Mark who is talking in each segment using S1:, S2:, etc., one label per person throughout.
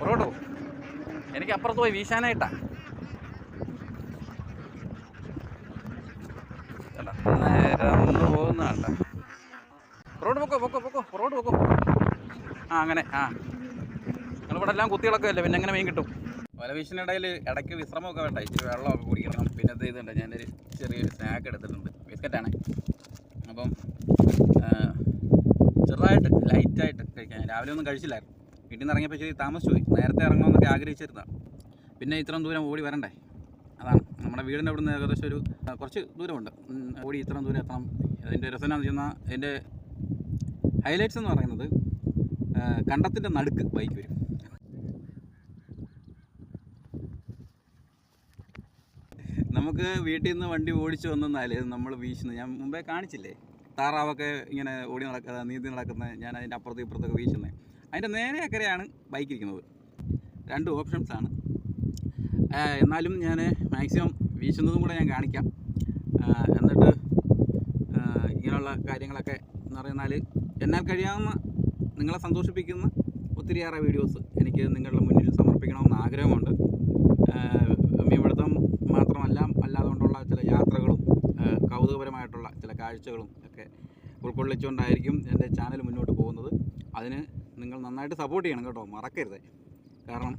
S1: പുറകോട്ട് എനിക്ക് അപ്പുറത്ത് പോയി വീശാനായിട്ടാ. ഒന്ന് പുറകോട്ട് പൊക്കോ പൊക്കോ പൊക്കോ പുറകോട്ട് പൊക്കോ. ആ അങ്ങനെ ആ. നിങ്ങളിവിടെ എല്ലാം കുത്തികളൊക്കെ അല്ലേ? പിന്നെ എങ്ങനെ മീൻ കിട്ടും? വല വീശിനിടയിൽ ഇടയ്ക്ക് വിശ്രമമൊക്കെ വേണ്ട. ഇച്ചിരി വെള്ളമൊക്കെ കുടിക്കണം. പിന്നെ ഇത് ഇതുണ്ട്. ഞാനൊരു ചെറിയൊരു സ്നാക്ക് എടുത്തിട്ടുണ്ട്. ബിസ്ക്കറ്റാണ് അപ്പം ചെറുതായിട്ട് ലൈറ്റായിട്ട് കഴിക്കാൻ. രാവിലെ ഒന്നും കഴിച്ചില്ലായിരുന്നു. വീട്ടിൽ നിന്ന് ഇറങ്ങിയപ്പോൾ ശരി താമസിച്ചു പോയി. നേരത്തെ ഇറങ്ങണമെന്നൊക്കെ ആഗ്രഹിച്ചിരുന്നതാണ് പിന്നെ ഇത്രയും ദൂരം ഓടി വരണ്ടേ? അതാണ്. നമ്മുടെ വീടിന്റെ അവിടെ നിന്ന് ഏകദേശം ഒരു കുറച്ച് ദൂരമുണ്ട്. ഓടി ഇത്രയും ദൂരം എത്തണം. അതിന്റെ രസം എന്ന് വെച്ചാൽ അതിന്റെ ഹൈലൈറ്റ്സ് എന്ന് പറയുന്നത് കണ്ടത്തിന്റെ നടുക്ക് ബൈക്ക് വരും. നമുക്ക് വീട്ടിൽ നിന്ന് വണ്ടി ഓടിച്ചു വന്നാൽ നമ്മൾ വീശുന്നത് ഞാൻ മുമ്പേ കാണിച്ചില്ലേ? താറാവൊക്കെ ഇങ്ങനെ ഓടി നടക്കുന്ന നീന്തി നടക്കുന്നത് ഞാൻ അതിന്റെ അപ്പുറത്തും ഇപ്പുറത്തൊക്കെ വീശുന്നത് അതിന്റെ നേരെ അക്കരെയാണ് ബൈക്ക് ഇരിക്കുന്നത് രണ്ട് ഓപ്ഷൻസ് ആണ്. ആ, എന്നാലും ഞാൻ മാക്സിമം വീശുന്നതും കൂടെ ഞാൻ കാണിക്കാം. എന്നിട്ട് ഇങ്ങനെയുള്ള കാര്യങ്ങളൊക്കെ എന്ന് പറയുന്നാൽ എന്നാൽ കഴിയാവുന്ന നിങ്ങളെ സന്തോഷിപ്പിക്കുന്ന ഒത്തിരിയേറെ വീഡിയോസ് എനിക്ക് നിങ്ങളുടെ മുന്നിൽ സമർപ്പിക്കണമെന്ന് ആഗ്രഹമുണ്ട്. മീൻപിടുത്തം മാത്രമല്ല അല്ലാതുകൊണ്ടുള്ള ചില യാത്രകളും കൗതുകപരമായിട്ടുള്ള ചില കാഴ്ചകളും ഒക്കെ ഉൾക്കൊള്ളിച്ചുകൊണ്ടായിരിക്കും എന്റെ ചാനൽ മുന്നോട്ട് പോകുന്നത്. അതിന് നിങ്ങൾ നന്നായിട്ട് സപ്പോർട്ട് ചെയ്യണം കേട്ടോ മറക്കരുത്. കാരണം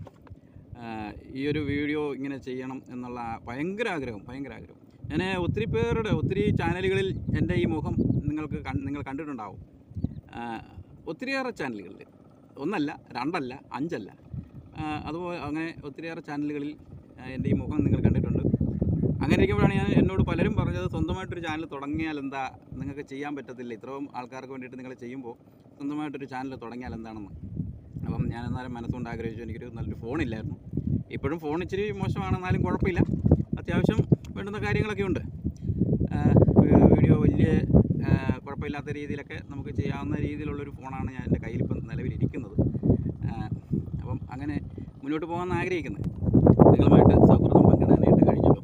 S1: ഈ ഒരു വീഡിയോ ഇങ്ങനെ ചെയ്യണം എന്നുള്ള ഭയങ്കര ആഗ്രഹം ഭയങ്കര ആഗ്രഹം. ഞാൻ ഒത്തിരി പേരുടെ ഒത്തിരി ചാനലുകളിൽ എന്റെ ഈ മുഖം നിങ്ങൾക്ക് നിങ്ങൾ കണ്ടിട്ടുണ്ടാവും. ഒത്തിരിയേറെ ചാനലുകളിൽ ഒന്നല്ല രണ്ടല്ല അഞ്ചല്ല. അതുപോലെ അങ്ങനെ ഒത്തിരിയേറെ ചാനലുകളിൽ എന്റെ ഈ മുഖം നിങ്ങൾ കണ്ടിട്ടുണ്ട്. അങ്ങനെ ഇരിക്കുമ്പോഴാണ് ഞാൻ എന്നോട് പലരും പറഞ്ഞത് സ്വന്തമായിട്ടൊരു ചാനൽ തുടങ്ങിയാൽ എന്താ നിങ്ങൾക്ക് ചെയ്യാൻ പറ്റത്തില്ല? ഇത്രയും ആൾക്കാർക്ക് വേണ്ടിയിട്ട് നിങ്ങൾ ചെയ്യുമ്പോൾ സ്വന്തമായിട്ടൊരു ചാനൽ തുടങ്ങിയാൽ എന്താണെന്ന്? അപ്പം ഞാൻ എന്നാലും മനസ്സുകൊണ്ട് ആഗ്രഹിച്ചു എനിക്കൊരു നല്ലൊരു ഫോണില്ലായിരുന്നു ഇപ്പോഴും ഫോൺ ഇച്ചിരി മോശമാണെന്നാലും കുഴപ്പമില്ല. അത്യാവശ്യം വേണ്ടുന്ന കാര്യങ്ങളൊക്കെ ഉണ്ട്. വീഡിയോ വലിയ കുഴപ്പമില്ലാത്ത രീതിയിലൊക്കെ നമുക്ക് ചെയ്യാവുന്ന രീതിയിലുള്ളൊരു ഫോണാണ് ഞാൻ എന്റെ കയ്യിലിപ്പം നിലവിലിരിക്കുന്നത്. അപ്പം അങ്ങനെ മുന്നോട്ട് പോകാമെന്ന് ആഗ്രഹിക്കുന്നത് നിങ്ങളുമായിട്ട് സൗഹൃദം പങ്കിടാനായിട്ട് കഴിഞ്ഞല്ലോ.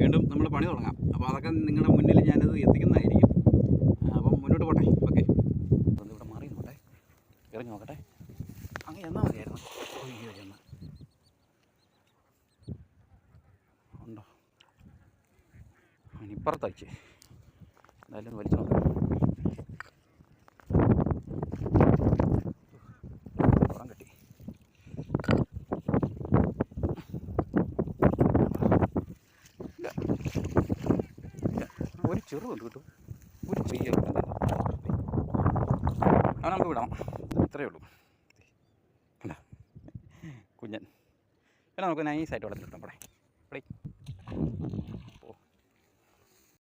S1: വീണ്ടും നമ്മൾ പണി തുടങ്ങാം. അപ്പോൾ അതൊക്കെ നിങ്ങളുടെ മുന്നിൽ ഞാനത് എത്തിക്കുന്നതായിരിക്കും ആ, അപ്പം മുന്നോട്ട് പോട്ടെ ഓക്കെ ഒന്ന് ഇവിടെ മാറി നോട്ടെ ഇറങ്ങി നോക്കട്ടെ. അങ്ങ് ചെന്നാൽ മതിയായിരുന്നു. അയ്യോ ചെന്ന് ഉണ്ടോ? ഇനി ഇപ്പുറത്തയച്ച് എന്തായാലും വലിച്ചു നോക്കാം. പുറം കെട്ടി. ചെറുതുണ്ട് കിട്ടും. ഒരു ചെറിയ അത് നമുക്ക് വിടാം ഇത്രയേ ഉള്ളൂ. കണ്ടോ കുഞ്ഞൻ. പിന്നെ നമുക്ക് നൈസായിട്ട് വെള്ളത്തിലിട്ടാം പടേ. ഇവിടെ